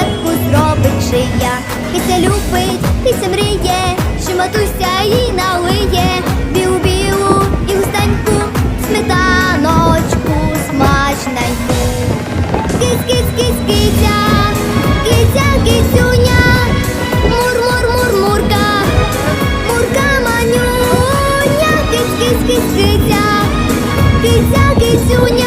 шкарпетку зробить шия. Кися любить, кися мриє, що матуся їй налиє. Білу білу і густеньку сметаночку смачненьку. Кись, кись, кись, кися, кися, кисюня, мур, мур, мурка, мурка манюня, кись, кись, кись, кися, кися, кисюня.